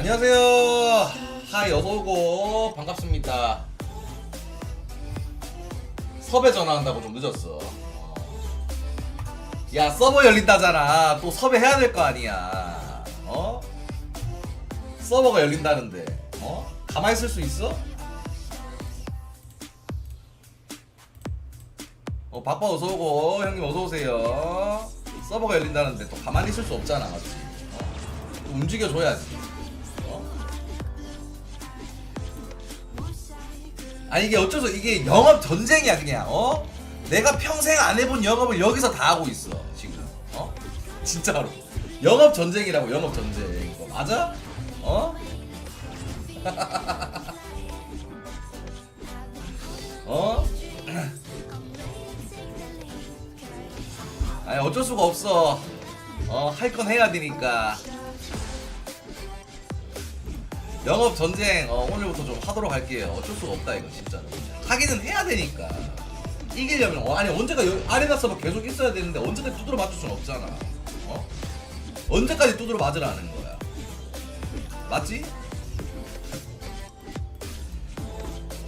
안녕하세요. 하이 어서 오고 반갑습니다. 섭외 전화한다고 좀 늦었어. 야 서버 열린다잖아. 또 섭외해야 될 거 아니야. 어? 서버가 열린다는데. 어? 가만히 있을 수 있어? 어 바빠 어서 오고 형님 어서 오세요. 서버가 열린다는데 또 가만히 있을 수 없잖아, 맞지? 어? 또 움직여줘야지. 아니 이게 어쩌서 이게 영업 전쟁이야 그냥 어? 내가 평생 안 해본 영업을 여기서 다 하고 있어 지금 어? 진짜로 영업 전쟁이라고 영업 전쟁 이거 맞아? 어? 어? 아니 어쩔 수가 없어 어 할 건 해야 되니까 영업 전쟁 어, 오늘부터 좀 하도록 할게요. 어쩔 수가 없다 이거 진짜로. 하기는 해야 되니까. 이기려면 어, 아니 언제가 여- 아레나 서버 계속 있어야 되는데 언제까지 두드려 맞을 순 없잖아. 어? 언제까지 두드려 맞으라는 거야. 맞지?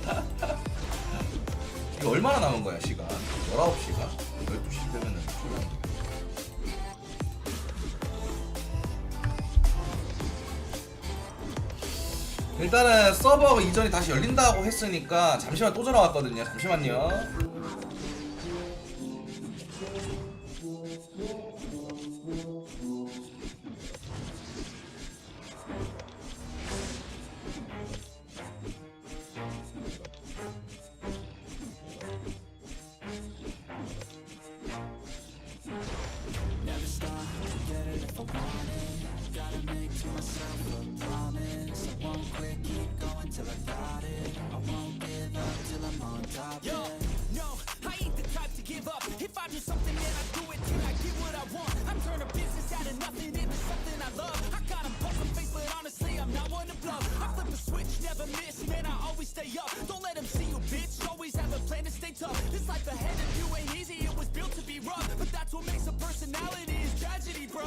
이거 얼마나 남은 거야 시간? 19시간? 일단은 서버 이전이 다시 열린다고 했으니까 잠시만 또 전화 왔거든요. 잠시만요. Personality is tragedy, bruh.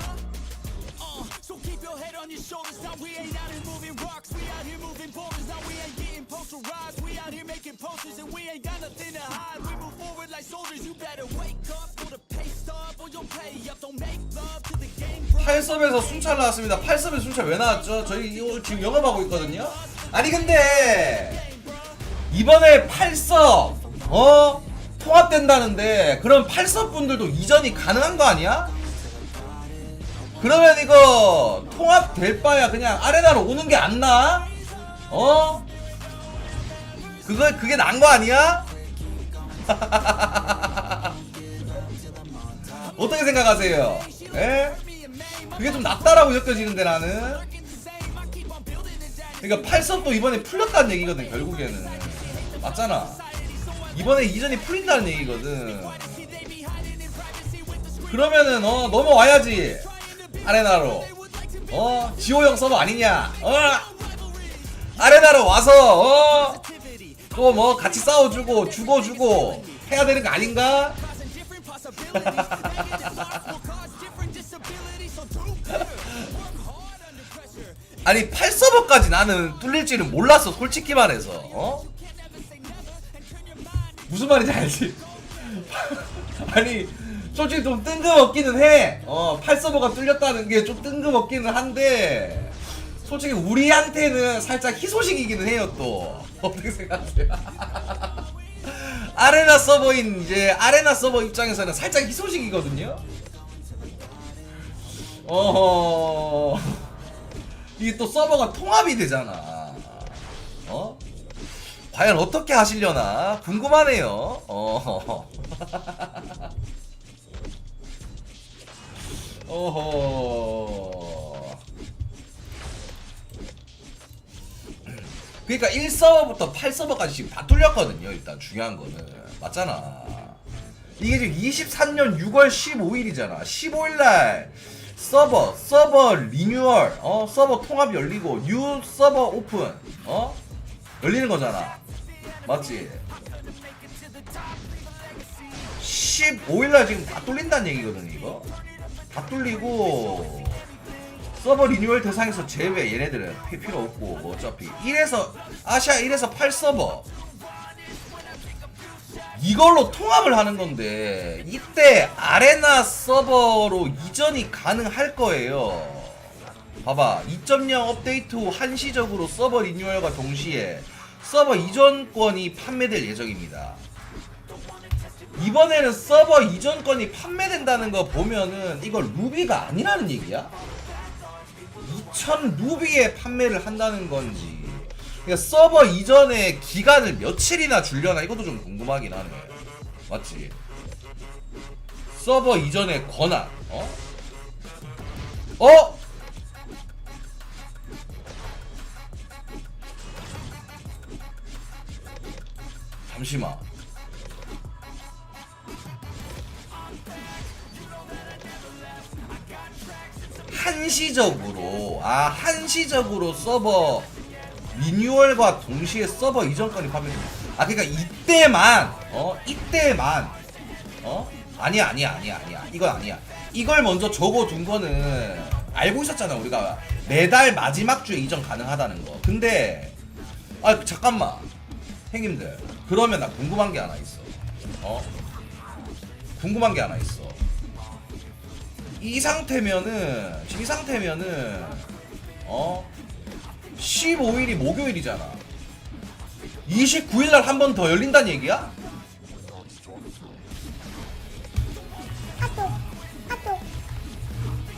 Uh, so keep your head on your shoulders. Now we ain't out here moving rocks. We out here moving boulders. Now we ain't getting posterized. We out here making posters and we ain't got nothing to hide. We move forward like soldiers. You better wake up for the pay stub or you'll pay up. Don't make love to the game. bro. 8섭에서 순찰 나왔습니다. 8섭에 순찰 왜 나왔죠? 저희 이거 지금 영업하고 있거든요. 아니 근데 이번에 8섭 어 통합된다는데 그럼 8섭 분들도 이전이 가능한 거 아니야? 그러면 이거 통합될 바야 그냥 아레나로 오는 게 안 나? 어? 그거 그게 난 거 아니야? 어떻게 생각하세요? 예? 그게 좀 낫다라고 느껴지는데 나는 그러니까 8섭도 이번에 풀렸다는 얘기거든 결국에는 맞잖아 이번에 이전이 풀린다는 얘기거든. 그러면은 어 넘어와야지. 아레나로. 어 지호형 서버 아니냐. 어 아레나로 와서 어 또 뭐 같이 싸워주고 죽어주고 해야 되는 거 아닌가? 아니 8서버까지 나는 뚫릴지는 몰랐어 솔직히 말해서. 어? 무슨 말인지 알지? 아니 솔직히 좀 뜬금없기는 해 어, 8서버가 뚫렸다는 게 좀 뜬금없기는 한데 솔직히 우리한테는 살짝 희소식이기는 해요 또 어떻게 생각하세요? 아레나 서버인 이제 아레나 서버 입장에서는 살짝 희소식이거든요 어허 이게 또 서버가 통합이 되잖아. 어? 과연 어떻게 하시려나 궁금하네요. 어. 어허. 그러니까 1서버부터 8서버까지 지금 다 뚫렸거든요. 일단 중요한 거는 맞잖아. 이게 지금 23년 6월 15일이잖아. 15일 날 서버 서버 리뉴얼 어 서버 통합 열리고 뉴 서버 오픈 어 열리는 거잖아. 맞지? 15일 날 지금 다 뚫린다는 얘기거든 이거. 다 뚫리고 서버 리뉴얼 대상에서 제외 얘네들은 피- 필요 없고 뭐 어차피 1에서 아시아 1에서 8 서버 이걸로 통합을 하는 건데 이때 아레나 서버로 이전이 가능할 거예요. 봐봐 2.0 업데이트 후 한시적으로 서버 리뉴얼과 동시에 서버 이전권이 판매될 예정입니다. 이번에는 서버 이전권이 판매된다는 거 보면은 이거 루비가 아니라는 얘기야? 2000 루비에 판매를 한다는 건지 그러니까 서버 이전에 기간을 며칠이나 줄려나 이것도 좀 궁금하긴 하네 맞지? 서버 이전의 권한 어? 어? 잠시만 한시적으로 아 한시적으로 서버 리뉴얼과 동시에 서버 이전권이 판매됩니다. 아 그러니까 이때만 어 이때만 어 아니야 아니야 아니야 아니야 이건 아니야. 이걸 먼저 적어둔 거는 알고 있었잖아 우리가 매달 마지막 주에 이전 가능하다는 거. 근데 아 잠깐만 형님들 그러면 나 궁금한 게 하나 있어. 어 궁금한 게 하나 있어. 이 상태면은 이 상태면은 어 15일이 목요일이잖아 29일 날 한 번 더 열린다는 얘기야?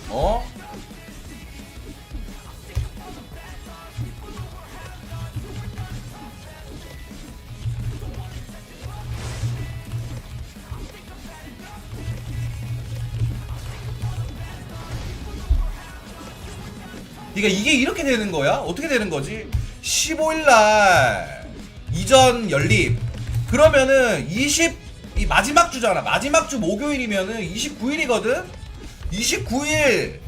어? 그러니까 이게 이렇게 되는 거야? 어떻게 되는 거지? 15일 날 이전 열림. 그러면은 20 이 마지막 주잖아. 마지막 주 목요일이면은 29일이거든. 29일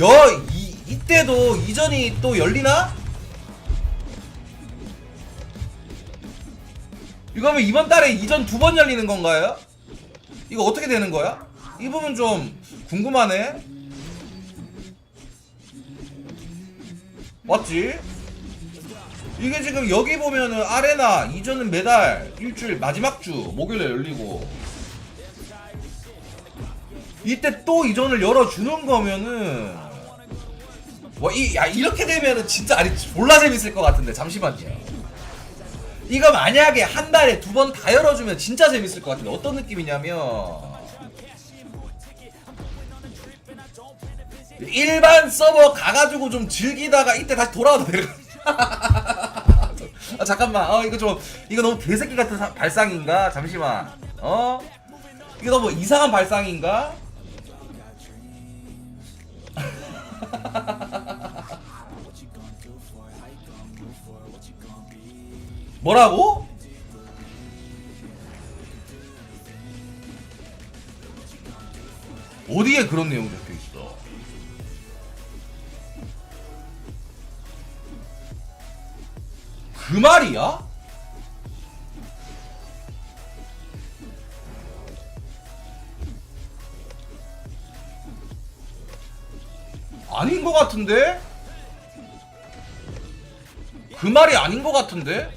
여 이, 이때도 이전이 또 열리나? 이거면 이번 달에 이전 두 번 열리는 건가요? 이거 어떻게 되는 거야? 이 부분 좀 궁금하네. 맞지? 이게 지금 여기 보면은 아레나 이전은 매달 일주일 마지막 주 목요일에 열리고 이때 또 이전을 열어주는 거면은 와이 야 이렇게 되면은 진짜 아니 졸라 재밌을 것 같은데 잠시만요. 이거 만약에 한 달에 두 번 다 열어주면 진짜 재밌을 것 같은데 어떤 느낌이냐면 일반 서버 가가지고 좀 즐기다가 이때 다시 돌아와도 되는 아 잠깐만. 어 이거 좀 이거 너무 개새끼 같은 사- 발상인가? 잠시만. 어? 이거 너무 이상한 발상인가? 뭐라고? 어디에 그런 내용이 그 말이야? 아닌 것 같은데? 그 말이 아닌 것 같은데?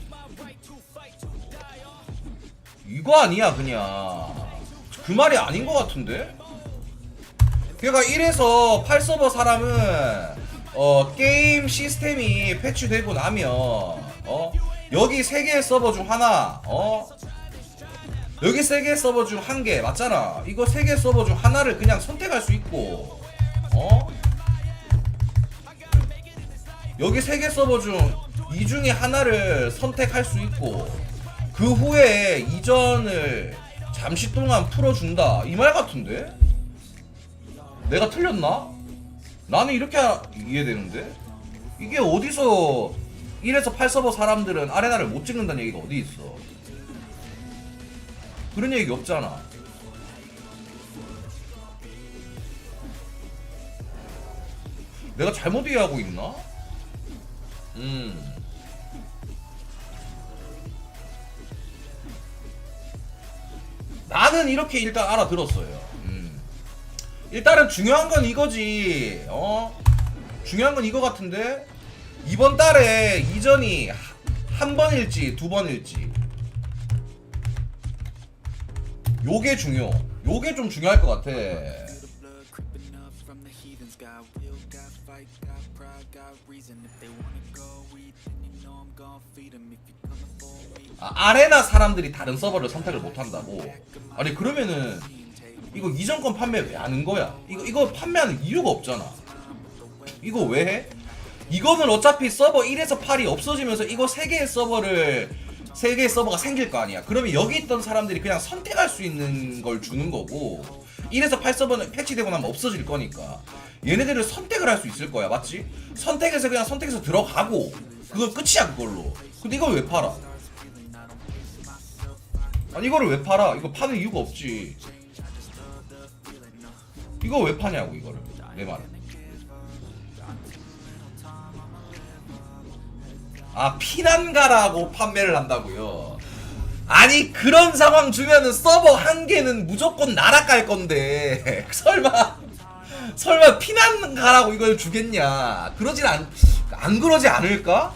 이거 아니야 그냥 그 말이 아닌 것 같은데? 그러니까 1에서 8 서버 사람은 어 게임 시스템이 패치되고 나면 어? 여기 세 개의 서버 중 하나 어? 여기 세 개의 서버 중 한 개 맞잖아. 이거 세 개의 서버 중 하나를 그냥 선택할 수 있고 어? 여기 세 개 서버 중 이 중에 하나를 선택할 수 있고 그 후에 이전을 잠시 동안 풀어준다. 이 말 같은데? 내가 틀렸나? 나는 이렇게 이해되는데? 이게 어디서 1에서 8 서버 사람들은 아레나를 못 찍는다는 얘기가 어디 있어 그런 얘기 없잖아 내가 잘못 이해하고 있나? 음. 나는 이렇게 일단 알아들었어요. 음. 일단은 중요한 건 이거지. 어? 중요한 건 이거 같은데 이번 달에 이전이 하- 한 번일지 두 번일지 요게 중요. 요게 좀 중요할 것 같아. 아, 아레나 사람들이 다른 서버를 선택을 못 한다고. 아니 그러면은 이거 이전 건 판매 왜 하는 거야? 이거 이거 판매하는 이유가 없잖아. 이거 왜 해? 이거는 어차피 서버 1에서 8이 없어지면서 이거 3개의 서버를 3개의 서버가 생길 거 아니야. 그러면 여기 있던 사람들이 그냥 선택할 수 있는 걸 주는 거고 1에서 8 서버는 패치되고 나면 없어질 거니까 얘네들을 선택을 할 수 있을 거야. 맞지? 선택해서 그냥 선택해서 들어가고 그거 끝이야 그걸로. 근데 이걸 왜 팔아? 아니 이거를 왜 팔아? 이거 파는 이유가 없지. 이거 왜 파냐고 이거를 내 말은. 아 피난가라고 판매를 한다고요. 아니 그런 상황 주면은 서버 한 개는 무조건 날아갈 건데 설마 설마 피난가라고 이걸 주겠냐? 그러진 않 안 그러지 않을까?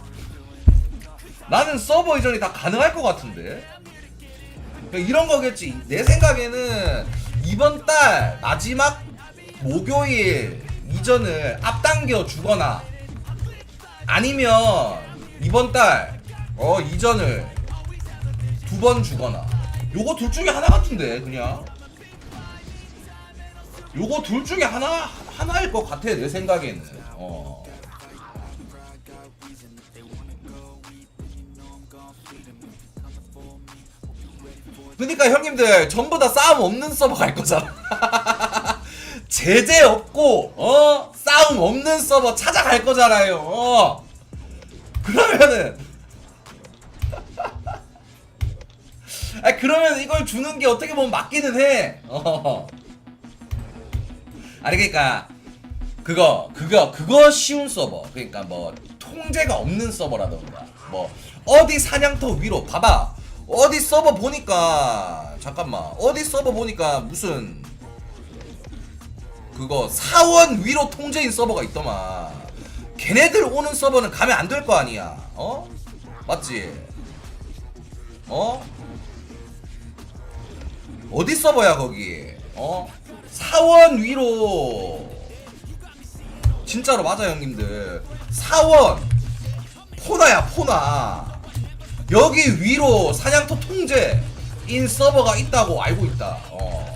나는 서버 이전이 다 가능할 것 같은데. 그러니까 이런 거겠지. 내 생각에는 이번 달 마지막 목요일 이전을 앞당겨 주거나 아니면 이번 달 어 이전을 두 번 주거나 요거 둘 중에 하나 같은데 그냥 요거 둘 중에 하나 하나일 것 같아 내 생각에는 어. 그러니까 형님들 전부 다 싸움 없는 서버 갈 거잖아. 제재 없고 어 싸움 없는 서버 찾아갈 거잖아요. 어. 그러면은. 아 그러면 이걸 주는 게 어떻게 보면 맞기는 해. 어. 아니 그러니까 그거 그거 그거 쉬운 서버. 그러니까 뭐 통제가 없는 서버라던가. 뭐 어디 사냥터 위로 봐봐. 어디 서버 보니까 잠깐만. 어디 서버 보니까 무슨 그거 사원 위로 통제인 서버가 있더만 걔네들 오는 서버는 가면 안 될 거 아니야. 어? 맞지? 어? 어디 서버야 거기? 어? 사원 위로. 진짜로 맞아 형님들. 사원. 포나야 포나. 여기 위로 사냥터 통제 인 서버가 있다고 알고 있다. 어.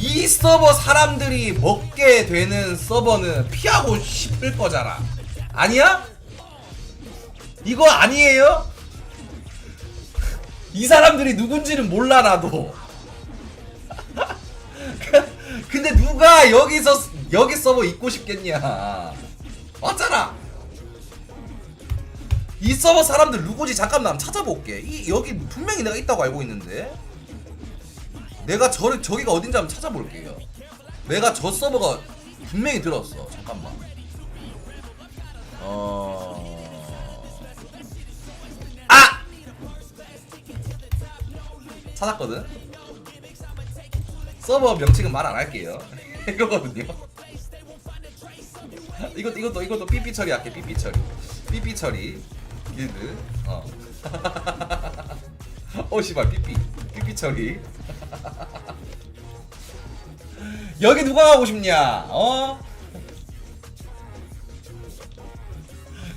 이 서버 사람들이 먹게 되는 서버는 피하고 싶을 거잖아. 아니야? 이거 아니에요? 이 사람들이 누군지는 몰라 나도. 근데 누가 여기서 여기 서버 있고 싶겠냐? 맞잖아. 이 서버 사람들 누구지? 잠깐만 한번 찾아볼게. 이 여기 분명히 내가 있다고 알고 있는데 내가 저 저기가 어딘지 한번 찾아볼게요 내가 저 서버가 분명히 들었어 잠깐만 어... 아! 찾았거든 서버 명칭은 말 안 할게요. 이거거든요. 이것 이것도 이것도 삐삐 처리할게 삐삐 처리. 삐삐 처리 길드. 어. 어 씨발 삐삐 삐삐 처리. 여기 누가 가고 싶냐? 어?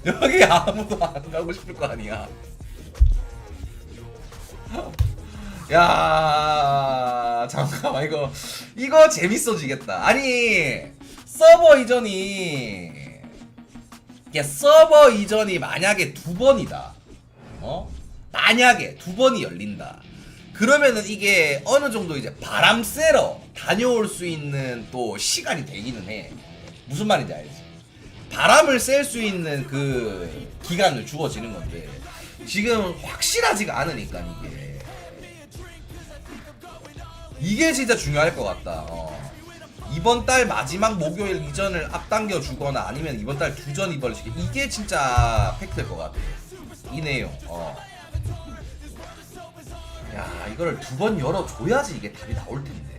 여기 아무도 안 가고 싶을 거 아니야. 야 잠깐만 이거 이거 재밌어지겠다 아니 서버 이전이 이게 서버 이전이 만약에 두 번이다. 어? 만약에 두 번이 열린다. 그러면은 이게 어느 정도 이제 바람 쐬러 다녀올 수 있는 또 시간이 되기는 해. 무슨 말인지 알지? 바람을 쐴 수 있는 그 기간을 주어지는 건데 지금 확실하지가 않으니까 이게 이게 진짜 중요할 것 같다. 어. 이번 달 마지막 목요일 이전을 앞당겨 주거나 아니면 이번 달 두전 이번을 시키 이게 진짜 팩트일 것 같아. 이 내용. 어. 야 이거를 두 번 열어줘야지 이게 답이 나올 텐데.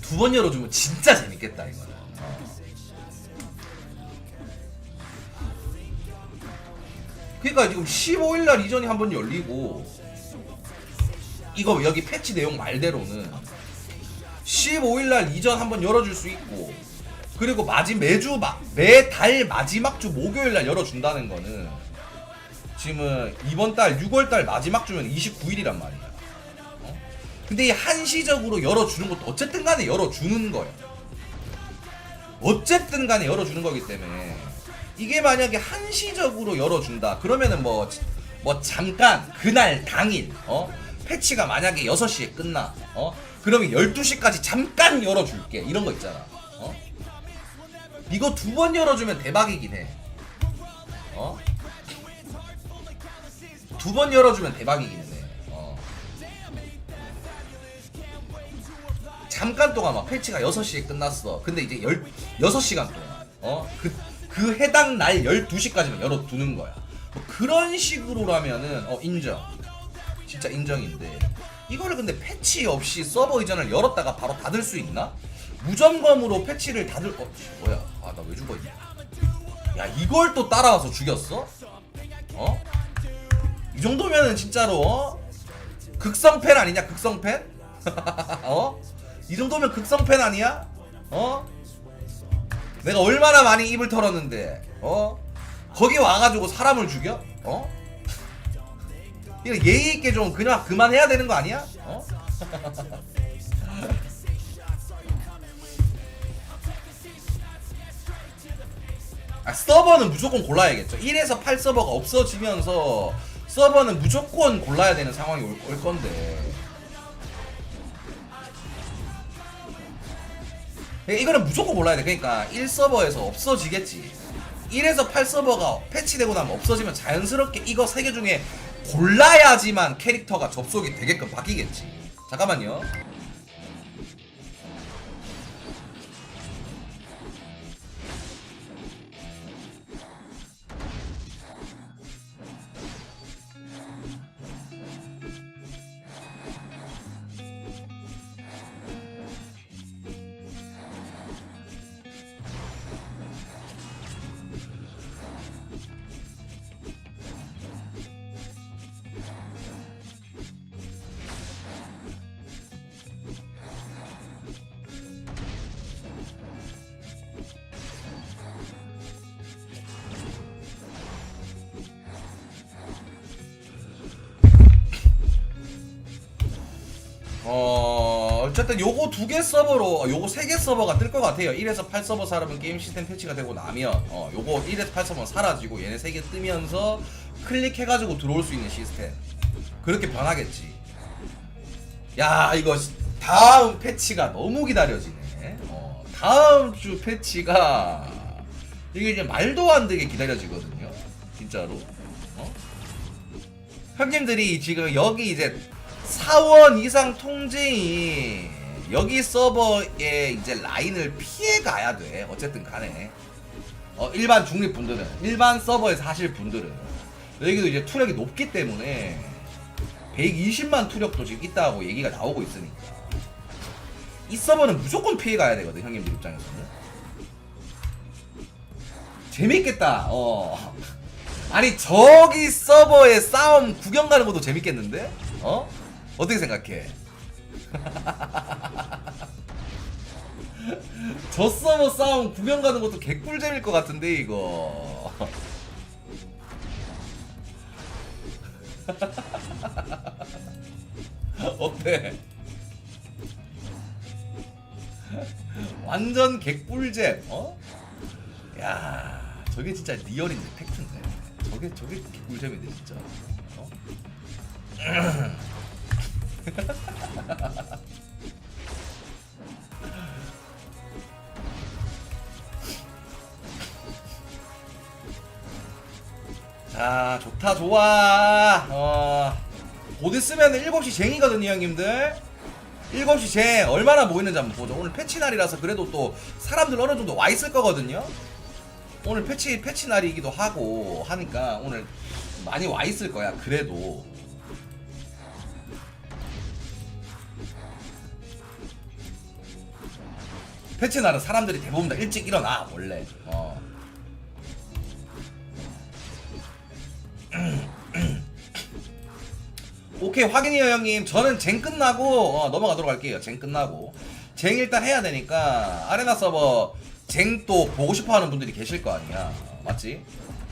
두 번 열어주면 진짜 재밌겠다 이거는. 어. 그러니까 지금 15일 날 이전이 한 번 열리고 이거 여기 패치 내용 말대로는 15일 날 이전 한 번 열어줄 수 있고 그리고 마지 매주 매달 마지막 주 목요일 날 열어준다는 거는 지금 이번 달 6월 달 마지막 주면 29일이란 말이야. 어? 근데 이 한시적으로 열어주는 것도 어쨌든 간에 열어주는 거야. 어쨌든 간에 열어주는 거기 때문에 이게 만약에 한시적으로 열어준다 그러면은 뭐, 뭐 잠깐 그날 당일 어 패치가 만약에 6시에 끝나 어 그러면 12시까지 잠깐 열어줄게 이런 거 있잖아 어 이거 두 번 열어주면 대박이긴 해 어 두 번 열어주면 대박이긴 해 어. 잠깐 동안 막 패치가 6시에 끝났어. 근데 이제 1 6시간 동안 어? 그, 그 해당 날 12시까지만 열어두는 거야. 뭐 그런 식으로라면은 어 인정. 진짜 인정인데 이거를 근데 패치 없이 서버 이전을 열었다가 바로 닫을 수 있나? 무점검으로 패치를 닫을 어 뭐야? 아 나 왜 죽었냐? 야 이걸 또 따라와서 죽였어? 어? 이 정도면은 진짜로 어? 극성팬 아니냐 극성팬? 어? 이 정도면 극성팬 아니야? 어? 내가 얼마나 많이 입을 털었는데 어? 거기 와가지고 사람을 죽여? 어? 이거 예의 있게 좀 그냥 그만해야 되는 거 아니야? 어? 아, 서버는 무조건 골라야겠죠. 1에서 8 서버가 없어지면서 서버는 무조건 골라야 되는 상황이 올, 올 건데. 그러니까 이거는 무조건 골라야 돼. 그러니까 1 서버에서 없어지겠지. 1에서 8 서버가 패치되고 나면 없어지면 자연스럽게 이거 세 개 중에 골라야지만 캐릭터가 접속이 되게끔 바뀌겠지. 잠깐만요. 어 어쨌든 요거 두 개 서버로 어, 요거 세 개 서버가 뜰 것 같아요. 1에서 8 서버 사람은 게임 시스템 패치가 되고 나면 어 요거 1에서 8 서버 사라지고 얘네 세 개 뜨면서 클릭해가지고 들어올 수 있는 시스템 그렇게 변하겠지. 야 이거 시- 다음 패치가 너무 기다려지네. 어, 다음 주 패치가 이게 이제 말도 안 되게 기다려지거든요. 진짜로. 어? 형님들이 지금 여기 이제 사원 이상 통제인 여기 서버에 이제 라인을 피해 가야 돼. 어쨌든 간에. 어, 일반 중립 분들은. 일반 서버에서 하실 분들은. 여기도 이제 투력이 높기 때문에 120만 투력도 지금 있다고 얘기가 나오고 있으니까. 이 서버는 무조건 피해 가야 되거든 형님들 입장에서는. 재밌겠다. 어. 아니 저기 서버에 싸움 구경 가는 것도 재밌겠는데? 어 어떻게 생각해 저 서버 싸움 구경 가는 것도 개꿀잼일 것 같은데 이거 어때? 완전 개꿀잼. 어? 야, 저게 진짜 리얼인데 팩트인데. 저게 저게 개꿀잼인데 진짜. 어? 자, 좋다, 좋아. 어, 곧 있으면 7시 쟁이거든요, 형님들. 7시 쟁 얼마나 모이는지 한번 보죠. 오늘 패치 날이라서 그래도 또 사람들 어느 정도 와 있을 거거든요. 오늘 패치, 패치 날이기도 하고 하니까 오늘 많이 와 있을 거야, 그래도. 패치 날은 사람들이 대부분 다 일찍 일어나, 원래. 어. 오케이 확인이요 형님 저는 쟁 끝나고 어, 넘어가도록 할게요 쟁 끝나고 쟁 일단 해야 되니까 아레나 서버 쟁 또 보고 싶어 하는 분들이 계실 거 아니야 맞지?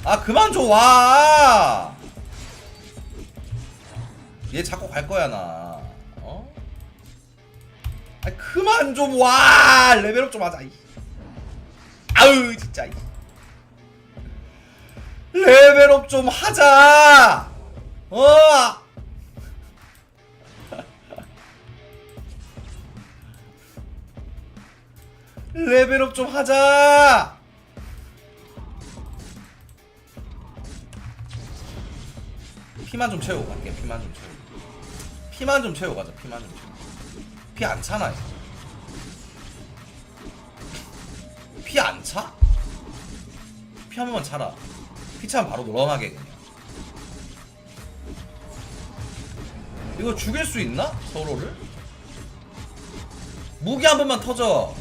아 그만 좀와얘 자꾸 갈 거야 나 어? 아 그만 좀 와 레벨업 좀 하자 이. 아우 진짜 이. 레벨업 좀 하자 어 레벨업 좀 하자. 피만 좀 채우고 갈게. 피만 좀 채우고. 피만 좀 채우고 가자. 피만 좀 채우고. 피 안 차나? 피안 차? 피 한 번만 차라. 피 차면 바로 넘어가게 그냥. 이거 죽일 수 있나? 서로를? 무기 한 번만 터져.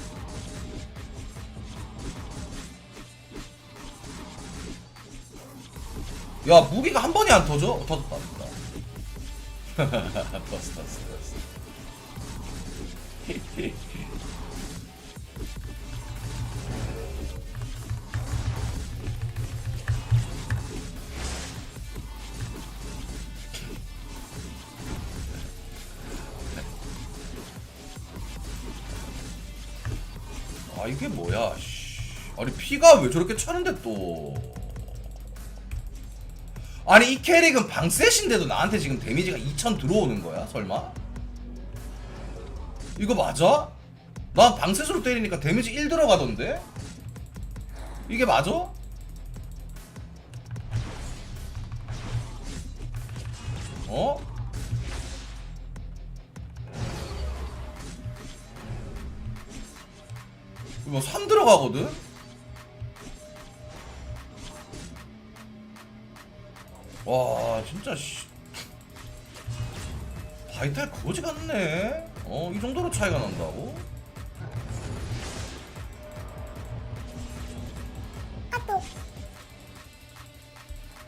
야 무기가 한 번이 안 터져? 어, 터졌다. 터졌다. 터졌어 터졌어 아 이게 뭐야? 씨. 아니 피가 왜 저렇게 차는데 또? 아니 이 캐릭은 방셋인데도 나한테 지금 데미지가 2000 들어오는 거야? 설마? 이거 맞아? 난 방셋으로 때리니까 데미지 1 들어가던데? 이게 맞아?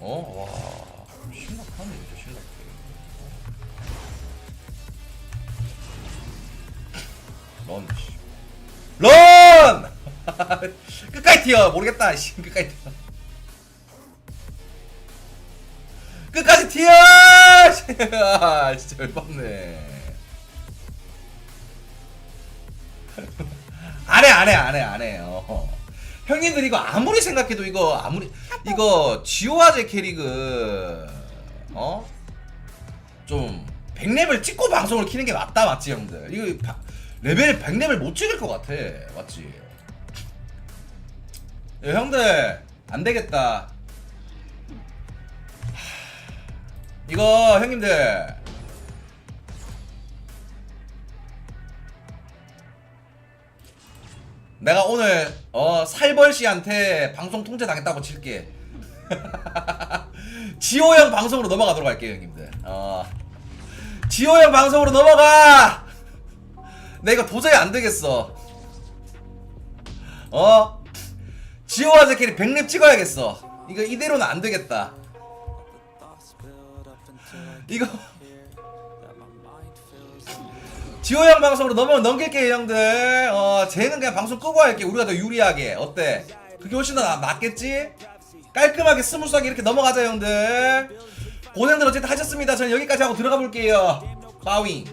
어 와 심각하네 진짜 심각해 런 씨. 런! 끝까지 튀어 모르겠다 씨 끝까지 튀어 끝까지 튀어! 아, 진짜 열받네. 안 해, 안 해, 안 해, 안 해. 어. 형님들 이거 아무리 생각해도 이거 아무리 이거 지오아제 캐릭은 어? 좀 100렙을 찍고 방송을 키는 게 맞다 맞지 형들? 이거 바- 레벨 100렙을 못 찍을 것 같아. 맞지? 야, 형들. 안 되겠다. 이거 형님들 내가 오늘 어 살벌 씨한테 방송 통제 당했다고 칠게. 지호 형 방송으로 넘어가도록 할게요, 형님들. 어. 지호 형 방송으로 넘어가. 내가 도저히 안 되겠어. 어? 지호 아재끼리 백랩 찍어야겠어. 이거 이대로는 안 되겠다. 이거 지호 형 방송으로 넘어 넘길게요 형들. 어 쟤는 그냥 방송 끄고 할게. 우리가 더 유리하게. 어때? 그게 훨씬 더 나- 낫겠지? 깔끔하게 스무스하게 이렇게 넘어가자 형들. 고생들 어쨌든 하셨습니다. 저는 여기까지 하고 들어가 볼게요. 빠윙